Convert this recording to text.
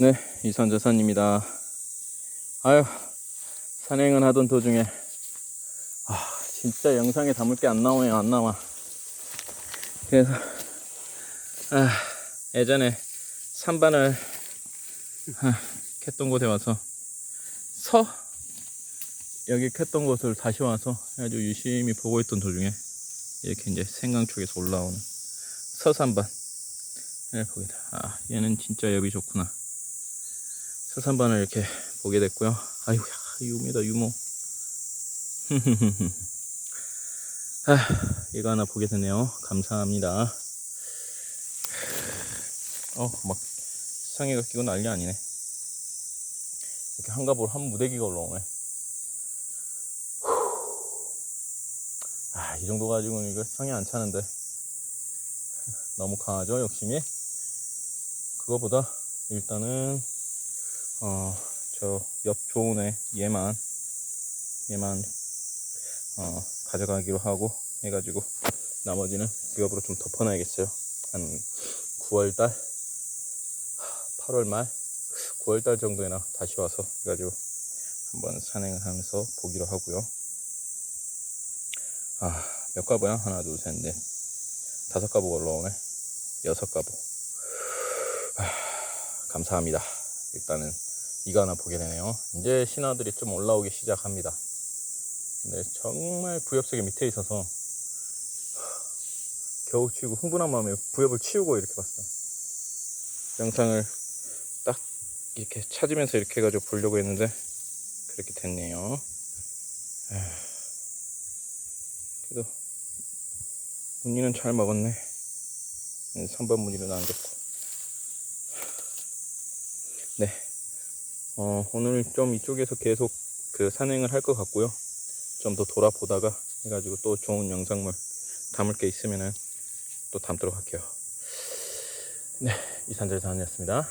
네, 이선저선입니다. 아유, 산행을 하던 도중에, 아, 진짜 영상에 담을 게 안 나오네요, 안 나와. 그래서, 아, 예전에 산반을 아, 캤던 곳에 와서, 서? 여기 캤던 곳을 다시 와서 아주 유심히 보고 있던 도중에, 이렇게 이제 생강 쪽에서 올라오는 서산반. 을 보게 돼. 아, 얘는 진짜 여기 좋구나. 서산반을 이렇게 보게 됐고요. 아이고, 야, 유미다, 유모. 아, 이거 하나 보게 되네요. 감사합니다. 어, 막, 상해가 끼고 난리 아니네. 이렇게 한갑으로 한 무대기가 올라오네. 아, 이 정도 가지고는 이거 상해 안 차는데. 너무 강하죠, 욕심이? 그거보다 일단은 어 저 옆 조은에 얘만 얘만 어 가져가기로 하고 해가지고 나머지는 부엽으로 좀 덮어놔야겠어요. 한 9월달? 8월 말? 9월달 정도에나 다시 와서 해가지고 한번 산행을 하면서 보기로 하고요. 아 몇 가보야? 하나 둘 셋 넷. 다섯 가보가 올라오네. 여섯 가보. 아, 감사합니다. 일단은 이거 하나 보게 되네요. 이제 신화들이 좀 올라오기 시작합니다. 근데 정말 부엽석이 밑에 있어서 겨우 치우고 흥분한 마음에 부엽을 치우고 이렇게 봤어요. 영상을 딱 이렇게 찾으면서 이렇게 해가지고 보려고 했는데 그렇게 됐네요. 그래도 무늬는 잘 먹었네. 3번 무늬로 남겼고. 네. 어, 오늘 좀 이쪽에서 계속 그 산행을 할 것 같고요. 좀 더 돌아보다가 해가지고 또 좋은 영상물 담을 게 있으면은 또 담도록 할게요. 네. 이산절 다녔습니다.